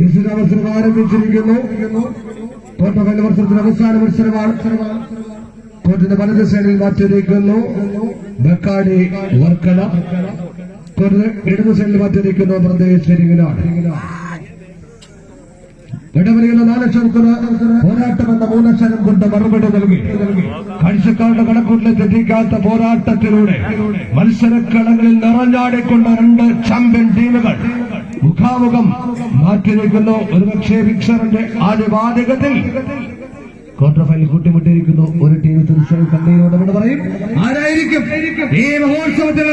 ഇൻസുര മത്സരം ആരംഭിച്ചിരിക്കുന്നു. കോട്ടഫൈൽ മത്സരത്തിന് അവസാന മത്സരമാണ്. കോർട്ടിന്റെ വലത് സൈഡിൽ മാറ്റിയിരിക്കുന്നു. ബക്കാടി വർക്കല. കോർട്ടിന് ഇടത് സൈഡിൽ മാറ്റിയിരിക്കുന്നു പ്രദേശരികനാണ് ഇടവലിയുള്ള നാലക്ഷരത്തിന് പോരാട്ടം എന്ന മൂന്നക്ഷരം കൊണ്ട് മറുപടി നൽകി. കാഴ്ചക്കാരുടെ കണക്കൂട്ടിലെ തെറ്റിക്കാത്ത പോരാട്ടത്തിലൂടെ മത്സരക്കളങ്ങളിൽ നിറഞ്ഞാടിക്കൊണ്ട രണ്ട് ചാമ്പ്യൻ ടീമുകൾ മുഖാമുഖം മാറ്റിയിരിക്കുന്നു. ഒരുപക്ഷെ ഫിക്സറിന്റെ ആദ്യപാതകത്തിൽ ക്വാർട്ടർ ഫൈനൽ കൂട്ടിമുട്ടിയിരിക്കുന്നു. ഒരു ടീം തീർച്ചയായും കണ്ണീരോട് ഇവിടെ പറയും. ആരായിരിക്കും? ഈ മഹോത്സവത്തിൽ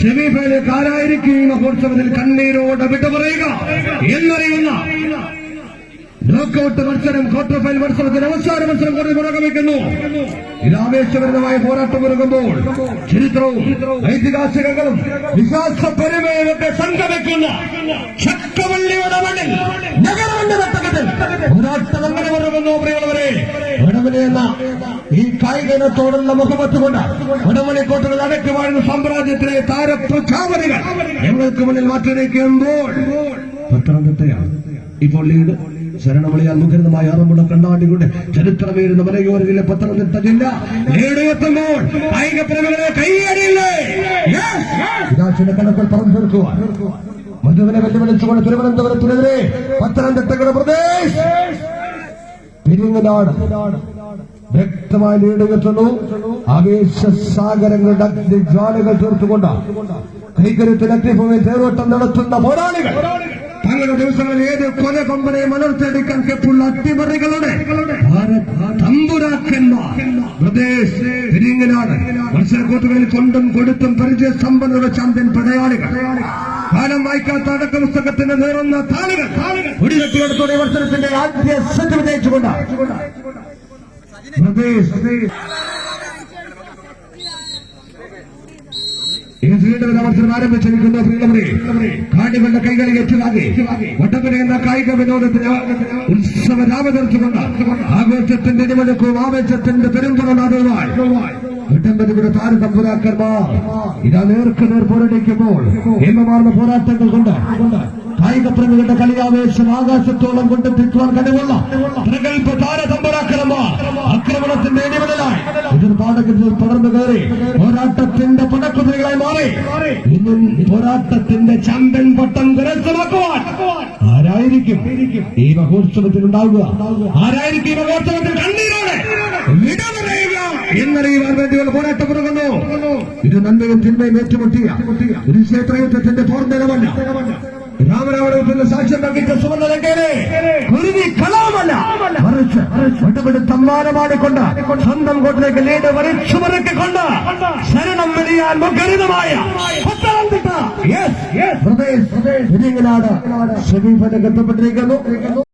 സെമി ഫൈനൽ ആരായിരിക്കും ഈ മഹോത്സവത്തിൽ കണ്ണീരോട് വിട്ടു പറയുക. എന്നറിയുന്ന നോക്കൌട്ട് മത്സരം ക്വാർട്ടർ ഫൈനൽ മത്സരത്തിൽ അവസാന മത്സരം കൂടുതൽ പുറകമിക്കുന്നു ഇതാവേശപരമായ പോരാട്ടം ഒരുങ്ങുമ്പോൾ ചരിത്രവും ഐതിഹാസികങ്ങളും വിശ്വാസ പെരുമയും ഒക്കെ സംഗമിക്കുന്ന ചക്കവള്ളിയുടെ മണ്ണിൽ എന്ന ഈ കായിക ഇനത്തോടുള്ള മുഖമത്ത് കൊണ്ട് കോട്ടകൾ അടക്കി വാഴുന്ന സാമ്രാജ്യത്തിലെ താരപ്രഖ്യാപനങ്ങൾ ഞങ്ങൾക്ക് മുന്നിൽ മാറ്റിവെക്കുമ്പോൾ പത്തനംതിട്ടയാണ്. ഇപ്പോൾ ലീഡ്. ശരണമളിയാൽ അനുഗ്രഹമായ ആറന്മുള കണ്ണാടികളുടെ ചരിത്രമേരുന്ന മലയോരയിലെ പത്തനംതിട്ട ജില്ല. നേടിയെത്തുമ്പോൾ കായിക പ്രേമികളെ കൈയടിയില്ലേ? കണക്കുകൾ പറഞ്ഞു തീർക്കുവാൻ. മധുവിനെ വെല്ലുവിളിച്ചുകൊണ്ട് തിരുവനന്തപുരത്തിനെതിരെ പത്തനംതിട്ടയുടെ പ്രദേശ് പിരിങ്ങനാട് വ്യക്തമായി ലീഡ് ആവേശസാഗരങ്ങളുടെ ആവേശ സാഗരങ്ങളുടെ അഗ്നിജ്വാലകൾ തീർത്തുകൊണ്ട് കൈകരുത്തിൽ അഗ്നിഭൂമിയിൽ തേരോട്ടം നടത്തുന്ന പോരാളികൾ. തങ്ങളുടെ ദിവസങ്ങളിൽ ഏത് കൊല കൊമ്പനെ മലർത്തെടുക്കാൻ കെപ്പുള്ള അട്ടിമറികളുടെ തമ്പുരാക്കന്മാർ പ്രദേശ് പെരിങ്ങനാട് മത്സരക്കൂട്ടുകളിൽ കൊണ്ടും കൊടുത്തും പരിചയ സമ്പന്നരുടെ ചാമ്പ്യൻ പടയാളികൾ. കാലം വായിക്കാത്ത അടക്ക പുസ്തകത്തിന്റെ നേറുന്ന താളുകൾ. ഒടികെട്ടിയെടുത്തോടെ മത്സരത്തിന്റെ ആദ്യ സെറ്റ് വിജയിച്ചുകൊണ്ട് പ്രദേശ് ശ്രീധരൻ മത്സരം ആരംഭിച്ചിരിക്കുന്ന കാണികളുടെ കൈകളിൽ ഏറ്റുവാങ്ങി വട്ടപ്പുര എന്ന കായിക വിനോദത്തിന് ഉത്സവ രാമതീർച്ചുകൊണ്ട് ആഘോഷത്തിന്റെ നിമിടക്കും ആവേശത്തിന്റെ പെരുമ്പുറ നാടുവാൻ എട്ടമ്പതിയുടെ താര തമ്പുരാക്കന്മാർ ഇതാ നേർക്ക് നേർ പോരടിക്കുമ്പോൾ ഹേമമാർന്ന പോരാട്ടങ്ങൾ കൊണ്ട് കായിക പ്രേമികളുടെ കളിയാവേശം ആകാശത്തോളം കൊണ്ടെത്തിക്കുവാൻ കഴിവുള്ള പ്രഗത്ഭ താര തമ്പുരാക്കന്മാർ ആക്രമണത്തിന്റെ ഇടിവിടലായി പാടകത്തിൽ തുടർന്ന് കയറി. പോരാട്ടത്തിന്റെ പടക്കുതിരികളായി മാറി. ഇന്നും പോരാട്ടത്തിന്റെ ചാമ്പ്യൻ പട്ടം കരസ്ഥമാക്കുവാൻ ആരായിരിക്കും ഈ മഹോത്സവത്തിൽ ഉണ്ടാവുക ആരായിരിക്കും ഈ മഹോത്സവത്തിൽ കണ്ണീരോടെ? ഇത് നന്മയും തിന്മയും ഏറ്റുമുട്ടിയ ഒരു ക്ഷേത്രയുദ്ധത്തിന്റെ പോർനിലമല്ല രാമരാവണത്തിന്റെ സാക്ഷ്യം നൽകിച്ച സുവർണലങ്കയിലെ കുരുവി കലാമല്ല. മറിച്ച് ഒട്ടപ്പെട്ട് സമ്മാനമാടിക്കൊണ്ട് സ്വന്തം കോട്ടിലേക്ക് ലീഡ് വരച്ചു മറക്കിക്കൊണ്ട് ശരണം വലിയാൻ മുഖരിതമായ പത്തനംതിട്ട പ്രദേശ് പ്രദേശ് സെമീഫലം എത്തപ്പെട്ടിരിക്കുന്നു